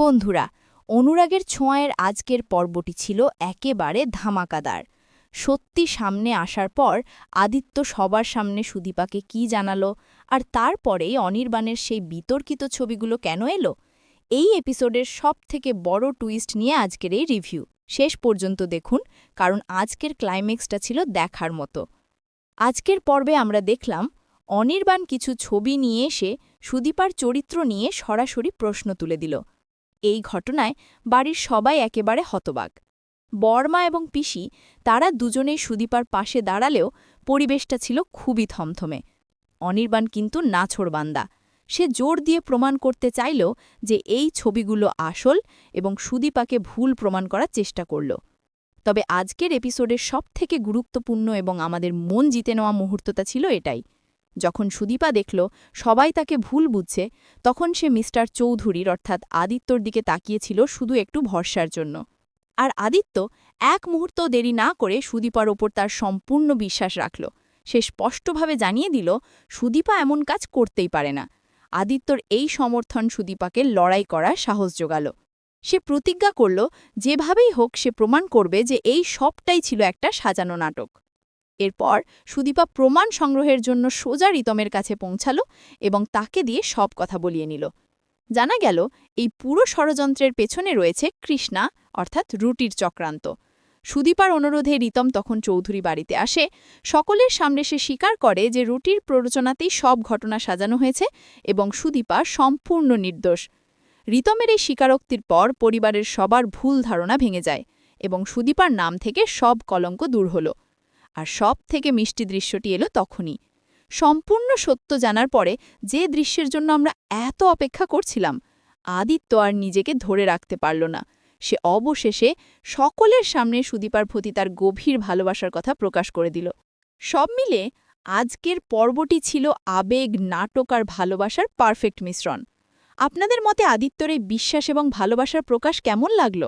বন্ধুরা, অনুরাগের ছোঁয়ায়ের আজকের পর্বটি ছিল একেবারে ধামাকাদার। সত্যি সামনে আসার পর আদিত্য সবার সামনে সুদীপাকে কি জানালো আর তারপরেই অনির্বাণের সেই বিতর্কিত ছবিগুলো কেন এলো? এই এপিসোডের সবথেকে বড় টুইস্ট নিয়ে আজকের এই রিভিউ। শেষ পর্যন্ত দেখুন, কারণ আজকের ক্লাইম্যাক্সটা ছিল দেখার মতো। আজকের পর্বে আমরা দেখলাম, অনির্বাণ কিছু ছবি নিয়ে এসে সুদীপার চরিত্র নিয়ে সরাসরি প্রশ্ন তুলে দিল। এই ঘটনায় বাড়ির সবাই একেবারে হতবাক। বর্মা এবং পিসি তারা দুজনেই সুদীপার পাশে দাঁড়ালেও পরিবেশটা ছিল খুবই থমথমে। অনির্বাণ কিন্তু নাছোড়বান্দা সে জোর দিয়ে প্রমাণ করতে চাইল যে এই ছবিগুলো আসল এবং সুদীপাকে ভুল প্রমাণ করার চেষ্টা করল। তবে আজকের এপিসোডের সবথেকে গুরুত্বপূর্ণ এবং আমাদের মন জিতে নেওয়া মুহূর্তটা ছিল এটাই। যখন সুদীপা দেখল সবাই তাকে ভুল বুঝছে, তখন সে মিস্টার চৌধুরীর অর্থাৎ আদিত্যর দিকে তাকিয়েছিল শুধু একটু ভরসার জন্য। আর আদিত্য এক মুহূর্ত দেরি না করে সুদীপার ওপর তার সম্পূর্ণ বিশ্বাস রাখল। সে স্পষ্টভাবে জানিয়ে দিল, সুদীপা এমন কাজ করতেই পারে না। আদিত্যর এই সমর্থন সুদীপাকে লড়াই করার সাহস জোগাল। সে প্রতিজ্ঞা করল, যেভাবেই হোক সে প্রমাণ করবে যে এই সবটাই ছিল একটা সাজানো নাটক। এরপর সুদীপা প্রমাণ সংগ্রহের জন্য সোজা রিতমের কাছে পৌঁছালো এবং তাকে দিয়ে সব কথা বলিয়ে নিল। জানা গেল, এই পুরো ষড়যন্ত্রের পেছনে রয়েছে কৃষ্ণা, অর্থাৎ রুটির চক্রান্ত। সুদীপার অনুরোধে রিতম তখন চৌধুরী বাড়িতে আসে। সকলের সামনে সে স্বীকার করে যে রুটির প্ররোচনাতেই সব ঘটনা সাজানো হয়েছে এবং সুদীপা সম্পূর্ণ নির্দোষ। রিতমের এই স্বীকারোক্তির পর পরিবারের সবার ভুল ধারণা ভেঙে যায় এবং সুদীপার নাম থেকে সব কলঙ্ক দূর হলো। আর সব থেকে মিষ্টি দৃশ্যটি এলো তখনই। সম্পূর্ণ সত্য জানার পরে যে দৃশ্যের জন্য আমরা এত অপেক্ষা করছিলাম, আদিত্য আর নিজেকে ধরে রাখতে পারল না। সে অবশেষে সকলের সামনে সুদীপার প্রতি তার গভীর ভালোবাসার কথা প্রকাশ করে দিল। সব মিলে আজকের পর্বটি ছিল আবেগ, নাটক আর ভালোবাসার পারফেক্ট মিশ্রণ। আপনাদের মতে আদিত্যর এই বিশ্বাস এবং ভালোবাসার প্রকাশ কেমন লাগল?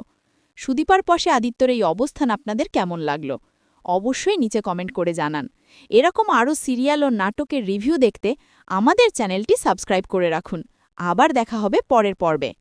সুদীপার পশে আদিত্যর এই অবস্থান আপনাদের কেমন লাগল? অবশ্যই নিচে কমেন্ট করে জানান। এরকম আরও সিরিয়াল ও নাটকের রিভিউ দেখতে আমাদের চ্যানেলটি সাবস্ক্রাইব করে রাখুন। আবার দেখা হবে পরের পর্বে।